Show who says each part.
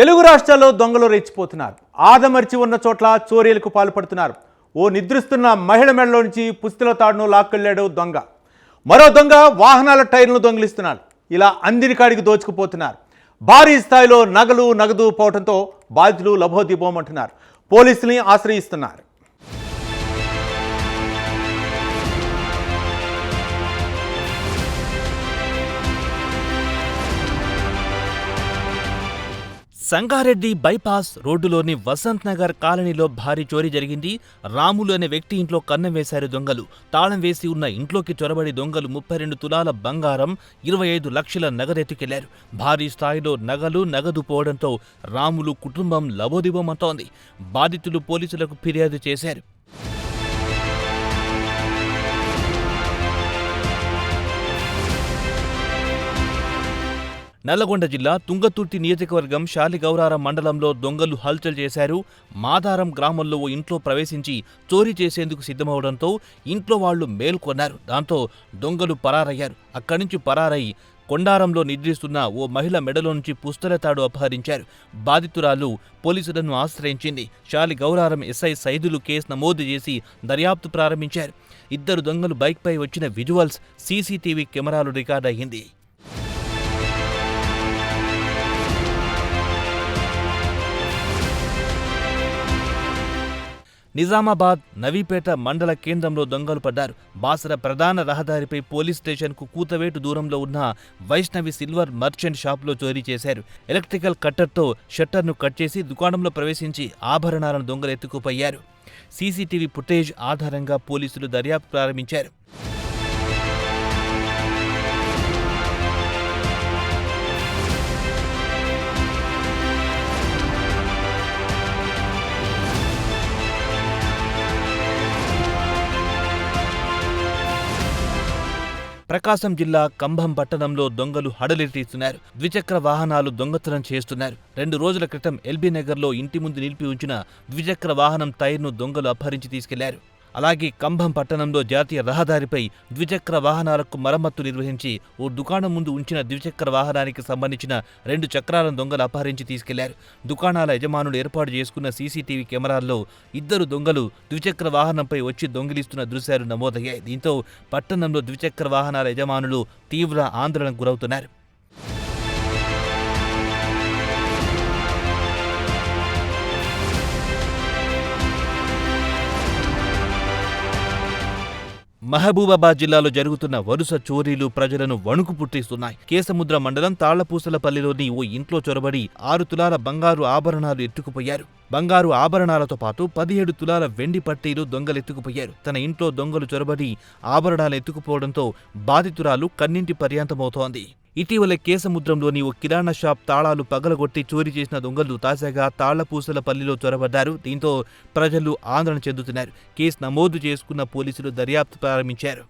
Speaker 1: తెలుగు రాష్ట్రాల్లో దొంగలు రెచ్చిపోతున్నారు. ఆదమర్చి ఉన్న చోట్ల చోరీలకు పాల్పడుతున్నారు. ఓ నిద్రిస్తున్న మహిళ మెడలో నుంచి పుస్తుల తాడును లాక్కెళ్ళాడు దొంగ. మరో దొంగ వాహనాల టైర్లను దొంగిలిస్తున్నాడు. ఇలా అందిని కాడికి దోచుకుపోతున్నారు. భారీ స్థాయిలో నగలు నగదు పోవడంతో బాధితులు లభోదిబోమంటున్నారు పోలీసుల్ని ఆశ్రయిస్తున్నారు.
Speaker 2: సంగారెడ్డి బైపాస్ రోడ్డులోని వసంత్ నగర్ కాలనీలో భారీ చోరీ జరిగింది. రాములు అనే వ్యక్తి ఇంట్లో కన్నం వేశారు దొంగలు. తాళం వేసి ఉన్న ఇంట్లోకి చొరబడి దొంగలు ముప్పై రెండు తులాల బంగారం ఇరవై ఐదు లక్షల నగదెత్తుకెళ్ళారు. భారీ స్థాయిలో నగలు నగదు పోవడంతో రాములు కుటుంబం లబోదిబోమంటోంది బాధితులు పోలీసులకు ఫిర్యాదు చేశారు. నల్లగొండ జిల్లా తుంగతుర్తి నియోజకవర్గం శాలిగౌరారం మండలంలో దొంగలు హల్చల్ చేశారు. మాదారం గ్రామంలో ఓ ఇంట్లో ప్రవేశించి చోరీ చేసేందుకు సిద్ధమవడంతో ఇంట్లో వాళ్ళు మేల్కొన్నారు దాంతో దొంగలు పరారయ్యారు. అక్కడి నుంచి పరారై కొండారంలో నిద్రిస్తున్న ఓ మహిళ మెడలో నుంచి పుస్తలతాడు అపహరించారు. బాధితురాలు పోలీసులను ఆశ్రయించింది. శాలి గౌరారం ఎస్ఐ సైదులు కేసు నమోదు చేసి దర్యాప్తు ప్రారంభించారు. ఇద్దరు దొంగలు బైక్పై వచ్చిన విజువల్స్ సీసీటీవీ కెమెరాలు రికార్డ్ అయ్యింది నిజామాబాద్ నవీపేట మండల కేంద్రంలో దొంగలు పడ్డారు. బాసర ప్రధాన రహదారిపై పోలీస్ స్టేషన్కు కూతవేటు దూరంలో ఉన్న వైష్ణవి సిల్వర్ మర్చెంట్ షాప్లో చోరీ చేశారు. ఎలక్ట్రికల్ కట్టర్తో షట్టర్ను కట్ చేసి దుకాణంలో ప్రవేశించి ఆభరణాలను దొంగలు ఎత్తుకుపోయారు. సీసీటీవీ ఫుటేజ్ ఆధారంగా పోలీసులు దర్యాప్తు ప్రారంభించారు. ప్రకాశం జిల్లా కంభం పట్టణంలో దొంగలు హడలెట్టిస్తున్నారు ద్విచక్ర వాహనాలు దొంగతనం చేస్తున్నారు. రెండు రోజుల క్రితం ఎల్బీ నగర్లో ఇంటి ముందు నిలిపి ఉంచిన ద్విచక్ర వాహనం టైర్ను దొంగలు అపహరించి తీసుకెళ్ళారు. అలాగే కంభం పట్టణంలో జాతీయ రహదారిపై ద్విచక్ర వాహనాలకు మరమ్మత్తు నిర్వహించి ఓ దుకాణం ముందు ఉంచిన ద్విచక్ర వాహనానికి సంబంధించిన రెండు చక్రాలను దొంగలు అపహరించి తీసుకెళ్ళారు. దుకాణాల యజమానులు ఏర్పాటు చేసుకున్న సీసీటీవీ కెమెరాల్లో ఇద్దరు దొంగలు ద్విచక్ర వాహనంపై వచ్చి దొంగిలిస్తున్న దృశ్యాలు నమోదయ్యాయి. దీంతో పట్టణంలో ద్విచక్ర వాహనాల యజమానులు తీవ్ర ఆందోళనకు గురవుతున్నారు. మహబూబాబాద్ జిల్లాలో జరుగుతున్న వరుస చోరీలు ప్రజలను వణుకు పుట్టిస్తున్నాయి. కేసముద్ర మండలం తాళ్ళపూసలపల్లిలోని ఓ ఇంట్లో చొరబడి ఆరు తులాల బంగారు ఆభరణాలు ఎత్తుకుపోయారు. బంగారు ఆభరణాలతో పాటు పదిహేడు తులాల వెండి పట్టీలు దొంగలెత్తుకుపోయారు. తన ఇంట్లో దొంగలు చొరబడి ఆభరణాలు ఎత్తుకుపోవడంతో బాధితురాలు కన్నింటి పర్యాంతమవుతోంది. ఇటీవల కేసముద్రంలోని ఓ కిరాణా షాప్ తాళాలు పగలగొట్టి చోరీ చేసిన దొంగలు తాజాగా తాళ్ళపూసల పల్లిలో చొరబడ్డారు. దీంతో ప్రజలు ఆందోళన చెందుతున్నారు. కేసు నమోదు చేసుకున్న పోలీసులు దర్యాప్తు ప్రారంభించారు.